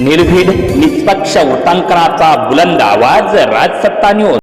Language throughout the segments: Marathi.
निर्भीड निष्पक्ष वृत्तांकनाचा बुलंद आवाज राजसत्ता न्यूज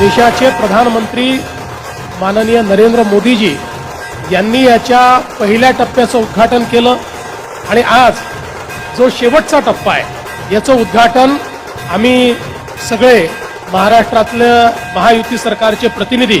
देशाचे प्रधानमंत्री माननीय नरेंद्र मोदीजी यांनी याच्या पहिल्या टप्प्याचं उद्घाटन केलं. आणि आज जो शेवटचा टप्पा आहे याचं उद्घाटन आम्ही सगळे महाराष्ट्रातल्या महायुती सरकारचे प्रतिनिधी